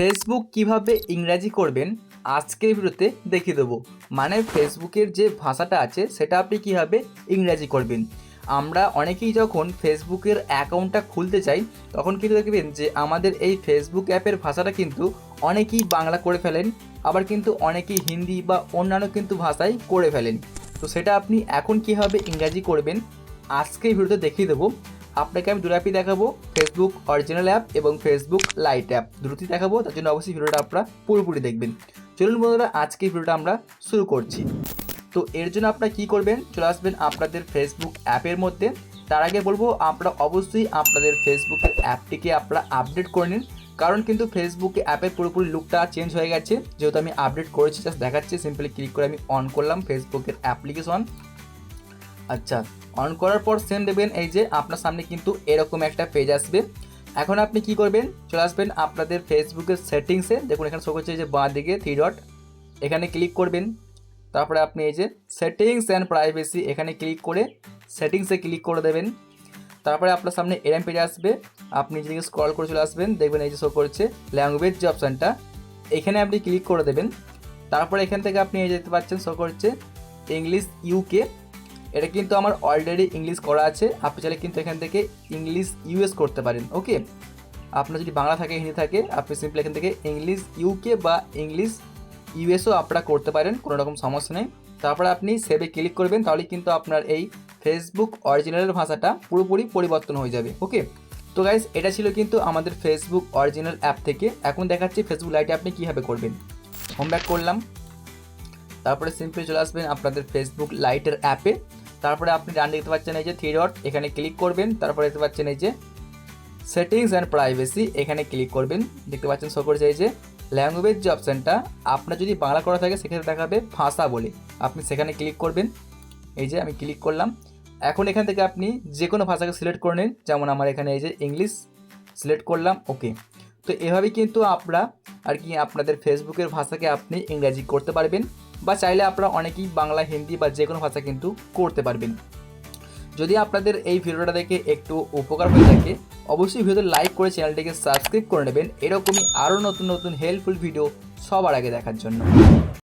Facebook কীভাবে ইংরাজি করবেন আজকের ভিডিওতে দেখিয়ে দেবো। মানে ফেসবুকের যে ভাষাটা আছে, সেটা আপনি কীভাবে ইংরাজি করবেন। আমরা অনেকেই যখন ফেসবুকের অ্যাকাউন্টটা খুলতে চাই, তখন কিন্তু দেখবেন যে আমাদের এই ফেসবুক অ্যাপের ভাষাটা কিন্তু অনেকেই বাংলা করে ফেলেন, আবার কিন্তু অনেকেই হিন্দি বা অন্যান্য কিন্তু ভাষায় করে ফেলেন। তো সেটা আপনি এখন কীভাবে ইংরাজি করবেন, আজকে ভিডিওতে দেখিয়ে দেবো। আপনাকে আমি দুটো অ্যাপই দেখাবো ফেসবুক অরিজিনাল অ্যাপ এবং ফেসবুক লাইট অ্যাপ দুটোই দেখাবো, তার জন্য অবশ্যই ভিডিওটা আপনারা পুরোপুরি দেখবেন। চলুন বন্ধুরা, আজকে ভিডিওটা আমরা শুরু করছি। তো এর জন্য আপনারা কী করবেন? চলে আসবেন আপনাদের ফেসবুক অ্যাপের মধ্যে। তার আগে বলব, আপনারা অবশ্যই আপনাদের ফেসবুকের অ্যাপটিকে আপনারা আপডেট করে নিন। কারণ কিন্তু ফেসবুকে অ্যাপের পুরোপুরি লুকটা চেঞ্জ হয়ে গেছে। যেহেতু আমি আপডেট করেছি জাস্ট দেখাচ্ছি সিম্পলি ক্লিক করে আমি অন করলাম ফেসবুকের অ্যাপ্লিকেশন আচ্ছা অন করার পর সেম দেখবেন এই যে আপনার সামনে কিন্তু এরকম একটা পেজ আসবে। এখন আপনি কি করবেন? চলে আসবেন আপনাদের ফেসবুকের সেটিংসে দেখুন, এখানে শো করছে যে বাঁ দিকে থ্রি ডট এখানে ক্লিক করবেন। তারপরে আপনি এই যে সেটিংস অ্যান্ড প্রাইভেসি এখানে ক্লিক করে সেটিংসে ক্লিক করে দেবেন। তারপরে আপনার সামনে এরম পেজ আসবে। আপনি যেদিকে স্ক্রল করে চলে আসবেন, দেখবেন এই যে শো করছে ল্যাঙ্গুয়েজ যে অপশানটা এখানে আপনি ক্লিক করে দেবেন। তারপরে এখান থেকে আপনি এই যেতে পাচ্ছেন শো করছে ইংলিশ ইউকে এটা কিন্তু আমার অলরেডি ইংলিশ করা আছে। আপনি চাইলে কিন্তু এখান থেকে ইংলিশ ইউএস করতে পারেন ওকে আপনার যদি বাংলা থাকে, হিন্দি থাকে, আপনি সিম্পলি এখান থেকে ইংলিশ ইউকে বা ইংলিশ ইউএসও আপনারা করতে পারেন, কোনো রকম সমস্যা নেই। তারপরে আপনি সেভে ক্লিক করবেন, তাহলে কিন্তু আপনার এই ফেসবুক অরিজিনালের ভাষাটা পুরোপুরি পরিবর্তন হয়ে যাবে ওকে তো গাইজ এটা ছিল কিন্তু আমাদের ফেসবুক অরিজিনাল অ্যাপ থেকে। এখন দেখাচ্ছি ফেসবুক লাইটে আপনি কীভাবে করবেন। হোম ব্যাক করলাম। তারপরে সিম্পলি চলে আসবেন আপনাদের ফেসবুক লাইটের অ্যাপে। তারপরে আপনি ডান দেখতে পাচ্ছেন এই যে থ্রি ডট এখানে ক্লিক করবেন, তারপরে দেখতে পাচ্ছেন এই যে সেটিংস অ্যান্ড প্রাইভেসি এখানে ক্লিক করবেন। দেখতে পাচ্ছেন শো করছে এই যে ল্যাঙ্গুয়েজ যে অপশানটা আপনার যদি বাংলা করা থাকে, সেক্ষেত্রে দেখাবে ভাষা বলে। আপনি সেখানে ক্লিক করবেন। এই যে আমি ক্লিক করলাম। এখন এখান থেকে আপনি যে কোনো ভাষাকে সিলেক্ট করে নিন। যেমন আমার এখানে এই যে ইংলিশ সিলেক্ট করলাম ওকে তো এভাবেই কিন্তু আপনারা আর কি আপনাদের ফেসবুকের ভাষাকে আপনি ইংরাজি করতে পারবেন। বা চাইলে আপনারা অনেকেই বাংলা, হিন্দি বা যে কোনো ভাষা কিন্তু করতে পারবেন। যদি আপনাদের এই ভিডিওটা দেখে একটু উপকার হয়ে থাকে, অবশ্যই ভিডিওতে লাইক করে চ্যানেলটিকে সাবস্ক্রাইব করে নেবেন। এরকমই আরও নতুন নতুন হেল্পফুল ভিডিও সবার আগে দেখার জন্য।